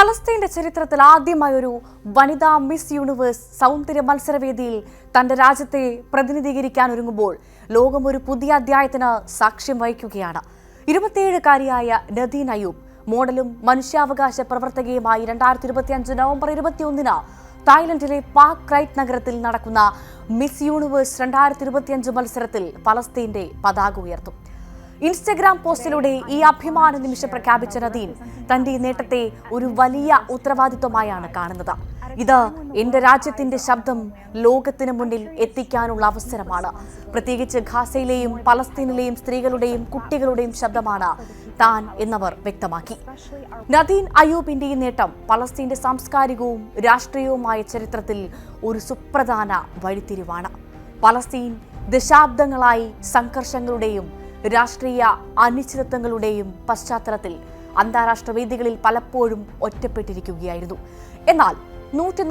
പലസ്തീന്റെ ചരിത്രത്തിൽ ആദ്യമായി ഒരു വനിതാ മിസ് യൂണിവേഴ്സ് സൗന്ദര്യ മത്സരവേദിയിൽ തന്റെ രാജ്യത്തെ പ്രതിനിധീകരിക്കാൻ ഒരുങ്ങുമ്പോൾ ലോകം ഒരു പുതിയ അധ്യായത്തിന് സാക്ഷ്യം വഹിക്കുകയാണ്. ഇരുപത്തിയേഴുകാരിയായ നദീൻ അയൂബ് മോഡലും മനുഷ്യാവകാശ പ്രവർത്തകയുമായി രണ്ടായിരത്തി ഇരുപത്തിയഞ്ച് നവംബർ ഇരുപത്തിയൊന്നിന് തായ്ലൻഡിലെ പാക് ക്രൈറ്റ് നഗരത്തിൽ നടക്കുന്ന മിസ് യൂണിവേഴ്സ് രണ്ടായിരത്തി ഇരുപത്തിയഞ്ച് മത്സരത്തിൽ പലസ്തീന്റെ പതാക ഉയർത്തും. ഇൻസ്റ്റഗ്രാം പോസ്റ്റിലൂടെ ഈ അഭിമാന നിമിഷം പ്രഖ്യാപിച്ച നദീൻ തന്റെ നേട്ടത്തെ ഒരു വലിയ ഉത്തരവാദിത്വമായാണ് കാണുന്നത്. ഇത് എന്റെ രാജ്യത്തിന്റെ ശബ്ദം ലോകത്തിന് മുന്നിൽ എത്തിക്കാനുള്ള അവസരമാണ്. പ്രത്യേകിച്ച് ഖാസയിലെയും പലസ്തീനിലെയും സ്ത്രീകളുടെയും കുട്ടികളുടെയും ശബ്ദമാണ് താൻ എന്നവർ വ്യക്തമാക്കി. നദീൻ അയൂബിന്റെ ഈ നേട്ടം പലസ്തീന്റെ സാംസ്കാരികവും രാഷ്ട്രീയവുമായ ചരിത്രത്തിൽ ഒരു സുപ്രധാന വഴിത്തിരിവാണ്. പലസ്തീൻ ദശാബ്ദങ്ങളായി സംഘർഷങ്ങളുടെയും രാഷ്ട്രീയ അനിശ്ചിതത്വങ്ങളുടെയും പശ്ചാത്തലത്തിൽ അന്താരാഷ്ട്ര വേദികളിൽ പലപ്പോഴും ഒറ്റപ്പെട്ടിരിക്കുകയായിരുന്നു. എന്നാൽ നൂറ്റി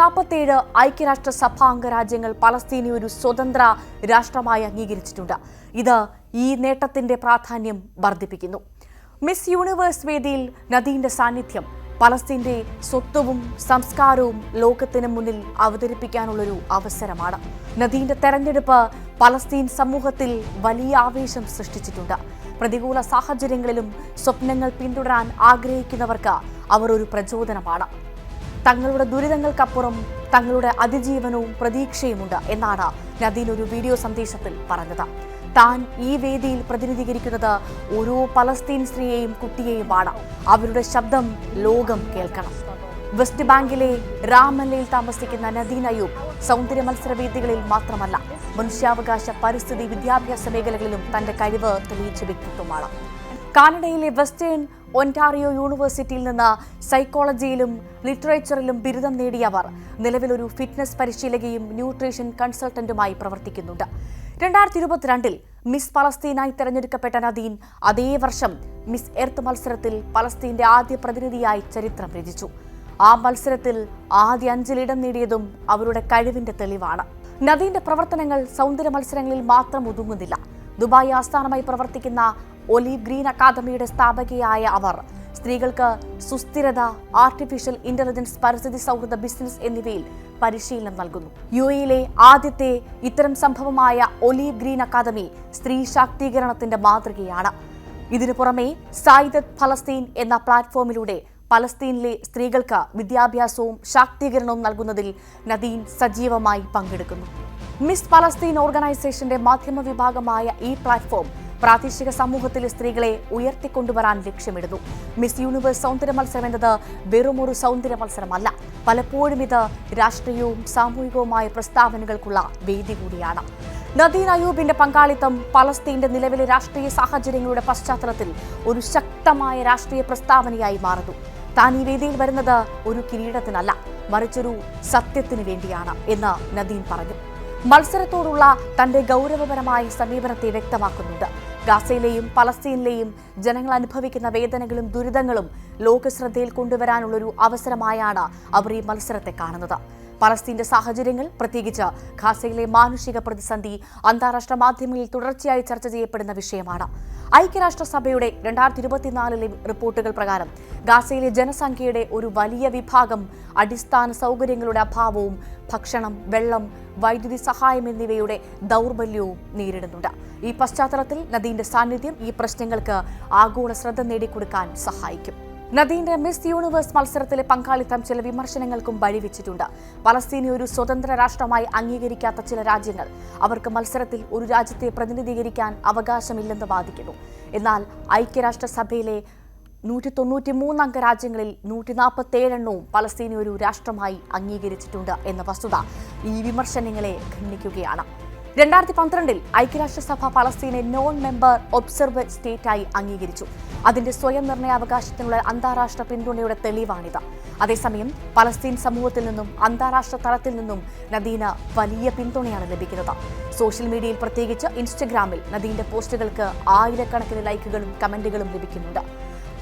ഐക്യരാഷ്ട്ര സഭ അംഗരാജ്യങ്ങൾ പലസ്തീനെ ഒരു സ്വതന്ത്ര രാഷ്ട്രമായി അംഗീകരിച്ചിട്ടുണ്ട്. ഇത് ഈ നേട്ടത്തിന്റെ പ്രാധാന്യം വർദ്ധിപ്പിക്കുന്നു. മിസ് യൂണിവേഴ്സ് വേദിയിൽ നദീന്റെ സാന്നിധ്യം പലസ്തീന്റെ സ്വത്വവും സംസ്കാരവും ലോകത്തിന് മുന്നിൽ അവതരിപ്പിക്കാനുള്ളൊരു അവസരമാണ്. നദീന്റെ തെരഞ്ഞെടുപ്പ് പലസ്തീൻ സമൂഹത്തിൽ വലിയ ആവേശം സൃഷ്ടിച്ചിട്ടുണ്ട്. പ്രതികൂല സാഹചര്യങ്ങളിലും സ്വപ്നങ്ങൾ പിന്തുടരാൻ ആഗ്രഹിക്കുന്നവർക്ക് അവർ ഒരു പ്രചോദനമാണ്. തങ്ങളുടെ ദുരിതങ്ങൾക്കപ്പുറം തങ്ങളുടെ അതിജീവനവും പ്രതീക്ഷയുമുണ്ട് എന്നാണ് നദീൻ ഒരു വീഡിയോ സന്ദേശത്തിൽ പറഞ്ഞത്. താൻ ഈ വേദിയിൽ പ്രതിനിധീകരിക്കുന്നത് ഓരോ പലസ്തീൻ സ്ത്രീയെയും കുട്ടിയെയുമാണ്. അവരുടെ ശബ്ദം ലോകം കേൾക്കണം. വെസ്റ്റ് ബാങ്കിലെ റാമല്ലയിൽ താമസിക്കുന്ന നദീൻ അയൂബ് സൗന്ദര്യ മത്സരവേദികളിൽ മാത്രമല്ല മനുഷ്യാവകാശ പരിസ്ഥിതി വിദ്യാഭ്യാസ മേഖലകളിലും തന്റെ കഴിവ് തെളിയിച്ച വ്യക്തിത്വമാണ്. കാനഡയിലെ വെസ്റ്റേൺ ഒന്റാറിയോ യൂണിവേഴ്സിറ്റിയിൽ നിന്ന് സൈക്കോളജിയിലും ലിറ്ററേച്ചറിലും ബിരുദം നേടിയവർ നിലവിലൊരു ഫിറ്റ്നസ് പരിശീലകയും ന്യൂട്രീഷൻ കൺസൾട്ടന്റുമായി പ്രവർത്തിക്കുന്നുണ്ട്. രണ്ടായിരത്തി ഇരുപത്തിരണ്ടിൽ മിസ് പലസ്തീനായി തെരഞ്ഞെടുക്കപ്പെട്ട നദീൻ അതേ വർഷം മിസ് എർത്ത് മത്സരത്തിൽ പലസ്തീന്റെ ആദ്യ പ്രതിനിധിയായി ചരിത്രം രചിച്ചു. ആ മത്സരത്തിൽ ആദ്യ അഞ്ചിലിടം നേടിയതും അവരുടെ കഴിവിന്റെ തെളിവാണ്. നദീന്റെ പ്രവർത്തനങ്ങൾ സൗന്ദര്യ മത്സരങ്ങളിൽ മാത്രം ഒതുങ്ങുന്നില്ല. ദുബായ് ആസ്ഥാനമായി പ്രവർത്തിക്കുന്ന ഒലീവ് ഗ്രീൻ അക്കാദമിയുടെ സ്ഥാപകയായ അവർ സ്ത്രീകൾക്ക് സുസ്ഥിരത ആർട്ടിഫിഷ്യൽ ഇന്റലിജൻസ് പരിസ്ഥിതി സൗഹൃദ ബിസിനസ് എന്നിവയിൽ പരിശീലനം നൽകുന്നു. യു എയിലെ ആദ്യത്തെ ഇത്തരം സംഭവമായ ഒലീവ് ഗ്രീൻ അക്കാദമി സ്ത്രീ ശാക്തീകരണത്തിന്റെ മാതൃകയാണ്. ഇതിനു പുറമെ സായിദത്ത് ഫലസ്തീൻ എന്ന പ്ലാറ്റ്ഫോമിലൂടെ പലസ്തീനിലെ സ്ത്രീകൾക്ക് വിദ്യാഭ്യാസവും ശാക്തീകരണവും നൽകുന്നതിൽ നദീൻ സജീവമായി പങ്കെടുക്കുന്നു. മിസ് പലസ്തീൻ ഓർഗനൈസേഷന്റെ മാധ്യമ വിഭാഗമായ ഈ പ്ലാറ്റ്ഫോം പ്രാദേശിക സമൂഹത്തിലെ സ്ത്രീകളെ ഉയർത്തിക്കൊണ്ടുവരാൻ ലക്ഷ്യമിടുന്നു. മിസ് യൂണിവേഴ്സ് സൗന്ദര്യ മത്സരം എന്നത് വെറുമൊരു സൗന്ദര്യ മത്സരമല്ല. പലപ്പോഴും ഇത് രാഷ്ട്രീയവും സാമൂഹികവുമായ പ്രസ്താവനകൾക്കുള്ള വേദി കൂടിയാണ്. നദീൻ അയൂബിന്റെ പങ്കാളിത്തം പലസ്തീന്റെ നിലവിലെ രാഷ്ട്രീയ സാഹചര്യങ്ങളുടെ പശ്ചാത്തലത്തിൽ ഒരു ശക്തമായ രാഷ്ട്രീയ പ്രസ്താവനയായി മാറുന്നു. താൻ ഈ വേദിയിൽ വരുന്നത് ഒരു കിരീടത്തിനല്ല മറിച്ചൊരു സത്യത്തിന് വേണ്ടിയാണ് എന്ന് നദീൻ പറഞ്ഞു. മത്സരത്തോടുള്ള തന്റെ ഗൗരവപരമായ സമീപനത്തെ വ്യക്തമാക്കുന്നുണ്ട്. ഗാസയിലെയും പലസ്തീനിലെയും ജനങ്ങൾ അനുഭവിക്കുന്ന വേദനകളും ദുരിതങ്ങളും ലോകശ്രദ്ധയിൽ കൊണ്ടുവരാനുള്ളൊരു അവസരമായാണ് അവർ ഈ മത്സരത്തെ കാണുന്നത്. പലസ്തീന്റെ സാഹചര്യങ്ങൾ പ്രത്യേകിച്ച് ഖാസയിലെ മാനുഷിക പ്രതിസന്ധി അന്താരാഷ്ട്ര മാധ്യമങ്ങളിൽ തുടർച്ചയായി ചർച്ച ചെയ്യപ്പെടുന്ന വിഷയമാണ്. ഐക്യരാഷ്ട്രസഭയുടെ രണ്ടായിരത്തി ഇരുപത്തിനാലിലെ റിപ്പോർട്ടുകൾ പ്രകാരം ഗാസയിലെ ജനസംഖ്യയുടെ ഒരു വലിയ വിഭാഗം അടിസ്ഥാന സൗകര്യങ്ങളുടെ അഭാവവും ഭക്ഷണം വെള്ളം വൈദ്യുതി സഹായം എന്നിവയുടെ ദൗർബല്യവും നേരിടുന്നുണ്ട്. ഈ പശ്ചാത്തലത്തിൽ നദീന്റെ സാന്നിധ്യം ഈ പ്രശ്നങ്ങൾക്ക് ആഗോള ശ്രദ്ധ നേടിക്കൊടുക്കാൻ സഹായിക്കും. നദീന്റെ മിസ് യൂണിവേഴ്സ് മത്സരത്തിലെ പങ്കാളിത്തം ചില വിമർശനങ്ങൾക്കും വഴിവെച്ചിട്ടുണ്ട്. പലസ്തീനെ ഒരു സ്വതന്ത്ര രാഷ്ട്രമായി അംഗീകരിക്കാത്ത ചില രാജ്യങ്ങൾ അവർക്ക് മത്സരത്തിൽ ഒരു രാജ്യത്തെ പ്രതിനിധീകരിക്കാൻ അവകാശമില്ലെന്ന് വാദിക്കുന്നു. എന്നാൽ ഐക്യരാഷ്ട്രസഭയിലെ നൂറ്റി തൊണ്ണൂറ്റി മൂന്നംഗ രാജ്യങ്ങളിൽ നൂറ്റി നാൽപ്പത്തേഴെണ്ണവും പലസ്തീനെ ഒരു രാഷ്ട്രമായി അംഗീകരിച്ചിട്ടുണ്ട് എന്ന വസ്തുത ഈ വിമർശനങ്ങളെ ഖണ്ഡിക്കുകയാണ്. രണ്ടായിരത്തി പന്ത്രണ്ടിൽ ഐക്യരാഷ്ട്രസഭ പലസ്തീനെ നോൺ മെമ്പർ ഒബ്സർവർ സ്റ്റേറ്റായി അംഗീകരിച്ചു. അതിന്റെ സ്വയം നിർണയാവകാശത്തിനുള്ള അന്താരാഷ്ട്ര പിന്തുണയുടെ തെളിവാണിത്. അതേസമയം പലസ്തീൻ സമൂഹത്തിൽ നിന്നും അന്താരാഷ്ട്ര തലത്തിൽ നിന്നും നദീന വലിയ പിന്തുണയാണ് ലഭിക്കുന്നത്. സോഷ്യൽ മീഡിയയിൽ പ്രത്യേകിച്ച് ഇൻസ്റ്റഗ്രാമിൽ നദീന്റെ പോസ്റ്റുകൾക്ക് ആയിരക്കണക്കിന് ലൈക്കുകളും കമന്റുകളും ലഭിക്കുന്നുണ്ട്.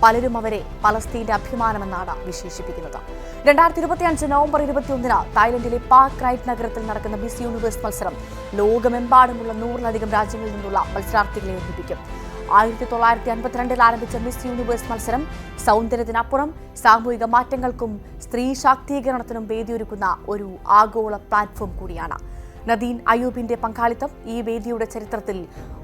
പലരും അവരെ പലസ്തീന്റെ അഭിമാനമെന്നാണ് വിശേഷിപ്പിക്കുന്നത്. രണ്ടായിരത്തി ഇരുപത്തിയഞ്ച് നവംബർ ഇരുപത്തിയൊന്നിന് തായ്ലൻഡിലെ പാക് റൈറ്റ് നഗരത്തിൽ നടക്കുന്ന മിസ് യൂണിവേഴ്സ് മത്സരം ലോകമെമ്പാടുമുള്ള നൂറിലധികം രാജ്യങ്ങളിൽ നിന്നുള്ള മത്സരാർത്ഥികളെ ഒന്നിപ്പിക്കും. ആയിരത്തി തൊള്ളായിരത്തി അൻപത്തിരണ്ടിൽ ആരംഭിച്ച മിസ് യൂണിവേഴ്സ് മത്സരം സൗന്ദര്യത്തിനപ്പുറം സാമൂഹിക മാറ്റങ്ങൾക്കും സ്ത്രീ ശാക്തീകരണത്തിനും വേദിയൊരുക്കുന്ന ഒരു ആഗോള പ്ലാറ്റ്ഫോം കൂടിയാണ്. നദീൻ അയൂബിന്റെ പങ്കാളിത്തം ഈ വേദിയുടെ ചരിത്രത്തിൽ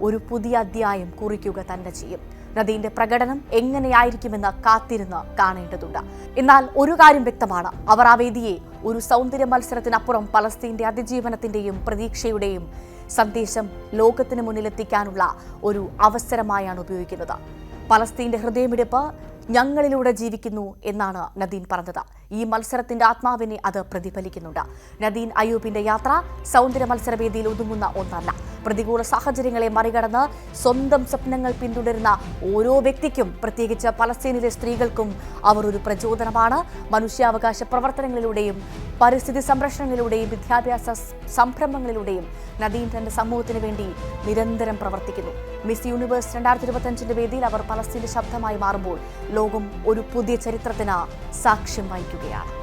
ഒരു പുതിയ അധ്യായം കുറിക്കുക തന്നെ ചെയ്യും. നദീന്റെ പ്രകടനം എങ്ങനെയായിരിക്കുമെന്ന് കാത്തിരുന്ന് കാണേണ്ടതുണ്ട്. എന്നാൽ ഒരു കാര്യം വ്യക്തമാണ്. അവർ ആ വേദിയെ ഒരു സൗന്ദര്യ മത്സരത്തിനപ്പുറം പലസ്തീന്റെ അതിജീവനത്തിന്റെയും പ്രതീക്ഷയുടെയും സന്ദേശം ലോകത്തിന് മുന്നിലെത്തിക്കാനുള്ള ഒരു അവസരമായാണ് ഉപയോഗിക്കുന്നത്. പലസ്തീന്റെ ഹൃദയമിടിപ്പ് ഞങ്ങളിലൂടെ ജീവിക്കുന്നു എന്നാണ് നദീൻ പറഞ്ഞത്. ഈ മത്സരത്തിന്റെ ആത്മാവിനെ അത് പ്രതിഫലിക്കുന്നുണ്ട്. നദീൻ അയ്യൂബിന്റെ യാത്ര സൗന്ദര്യ മത്സരവേദിയിൽ ഒതുങ്ങുന്ന ഒന്നല്ല. പ്രതികൂല സാഹചര്യങ്ങളെ മറികടന്ന് സ്വന്തം സ്വപ്നങ്ങൾ പിന്തുടരുന്ന ഓരോ വ്യക്തിക്കും പ്രത്യേകിച്ച് പലസ്തീനിലെ സ്ത്രീകൾക്കും അവർ ഒരു പ്രചോദനമാണ്. മനുഷ്യാവകാശ പ്രവർത്തനങ്ങളിലൂടെയും പരിസ്ഥിതി സംരക്ഷണങ്ങളിലൂടെയും വിദ്യാഭ്യാസ സംരംഭങ്ങളിലൂടെയും നദീൻ തന്റെ സമൂഹത്തിന് വേണ്ടി നിരന്തരം പ്രവർത്തിക്കുന്നു. മിസ് യൂണിവേഴ്സ് രണ്ടായിരത്തി ഇരുപത്തഞ്ചിന്റെ വേദിയിൽ അവർ പലസ്തീന്റെ ശബ്ദമായി മാറുമ്പോൾ ലോകം ഒരു പുതിയ ചരിത്രത്തിന് സാക്ഷ്യം വഹിക്കുകയാണ്